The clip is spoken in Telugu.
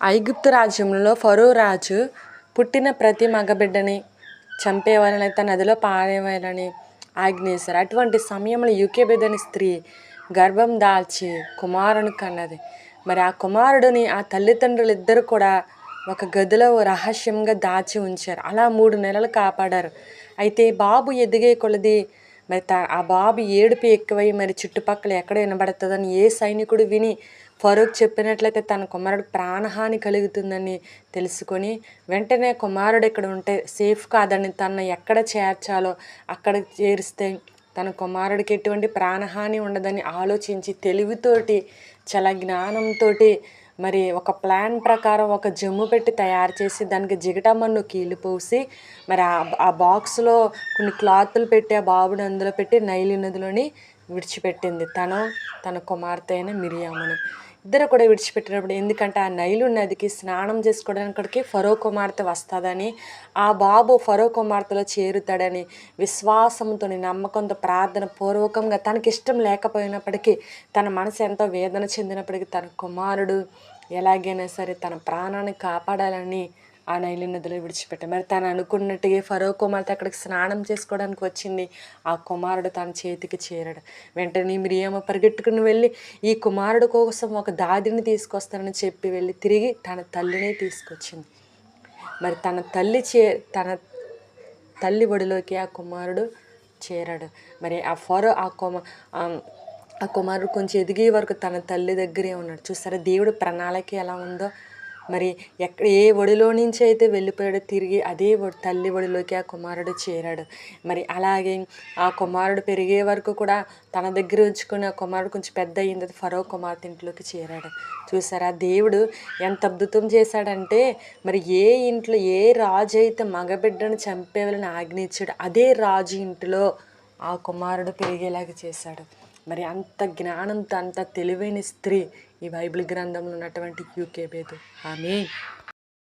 ఐగుప్తు రాజ్యంలో ఫరో రాజు పుట్టిన ప్రతి మగబిడ్డని చంపేవారని అయితే నదిలో పారేయాలని ఆజ్ఞేశారు. అటువంటి సమయంలో యూకే అనే స్త్రీ గర్భం దాల్చి కుమారుని కన్నది. మరి ఆ కుమారుడిని ఆ తల్లిదండ్రులు ఇద్దరు కూడా ఒక గదిలో రహస్యంగా దాచి ఉంచారు. అలా మూడు నెలలు కాపాడారు. అయితే బాబు ఎదిగే కొలది మరి త ఆ బాబు ఏడుపు ఎక్కువై మరి చుట్టుపక్కల ఎక్కడ వినబడుతుందని ఏ సైనికుడు విని ఫరూక్ చెప్పినట్లయితే తన కుమారుడు ప్రాణహాని కలుగుతుందని తెలుసుకొని వెంటనే కుమారుడు ఇక్కడ ఉంటే సేఫ్ కాదని తను ఎక్కడ చేర్చాలో అక్కడ చేరిస్తే తన కుమారుడికి ఎటువంటి ప్రాణహాని ఉండదని ఆలోచించి తెలివితోటి చాలా జ్ఞానంతో మరి ఒక ప్లాన్ ప్రకారం ఒక జమ్ము పెట్టి తయారు చేసి దానికి జిగటమన్ను కీళ్ళు పోసి మరి ఆ ఆ బాక్స్లో కొన్ని క్లాత్లు పెట్టి ఆ బాబుని అందులో పెట్టి నైలి నదిలోని విడిచిపెట్టింది తను తన కుమార్తె అయిన మిరియామును. ఇద్దరు కూడా విడిచిపెట్టినప్పుడు ఎందుకంటే ఆ నైలు నదికి స్నానం చేసుకోవడానికి ఫరో కుమార్తె వస్తుందని ఆ బాబు ఫరో కుమార్తెలో చేరుతాడని విశ్వాసంతో నమ్మకంతో ప్రార్థన పూర్వకంగా తనకి ఇష్టం లేకపోయినప్పటికీ తన మనసు ఎంతో వేదన చెందినప్పటికీ తన కుమారుడు ఎలాగైనా సరే తన ప్రాణాన్ని కాపాడాలని ఆ నైలి నదిలో విడిచిపెట్టాడు. మరి తను అనుకున్నట్టుగా ఫరో కుమార్తె అక్కడికి స్నానం చేసుకోవడానికి వచ్చింది. ఆ కుమారుడు తన చేతికి చేరాడు. వెంటనే మిరియామ పరిగెట్టుకుని వెళ్ళి ఈ కుమారుడు కోసం ఒక దాదిని తీసుకొస్తానని చెప్పి వెళ్ళి తిరిగి తన తల్లినే తీసుకొచ్చింది. మరి తన తల్లి చే తన తల్లి ఒడిలోకి ఆ కుమారుడు చేరాడు. మరి ఆ ఫరో ఆ కుమ ఆ కుమారుడు కొంచెం ఎదిగే వరకు తన తల్లి దగ్గరే ఉన్నాడు. చూసారా దేవుడు ప్రణాళిక ఎలా ఉందో? మరి ఎక్కడ ఏ ఒడిలో నుంచి అయితే వెళ్ళిపోయాడో తిరిగి అదే తల్లి ఒడిలోకి ఆ కుమారుడు చేరాడు. మరి అలాగే ఆ కుమారుడు పెరిగే వరకు కూడా తన దగ్గర ఉంచుకుని ఆ కుమారుడు కొంచెం పెద్ద అయ్యింది. ఫరో కుమార్తె ఇంట్లోకి చేరాడు. చూసారా? దేవుడు ఎంత అద్భుతం చేశాడంటే మరి ఏ ఇంట్లో ఏ రాజు అయితే మగబిడ్డను చంపేవాలని ఆజ్ఞించాడు అదే రాజు ఇంటిలో ఆ కుమారుడు పెరిగేలాగా చేశాడు. మరి అంత జ్ఞానంతో అంత తెలివైన స్త్రీ ఈ బైబిల్ గ్రంథంలో ఉన్నటువంటి యూకే బేదు ఆమె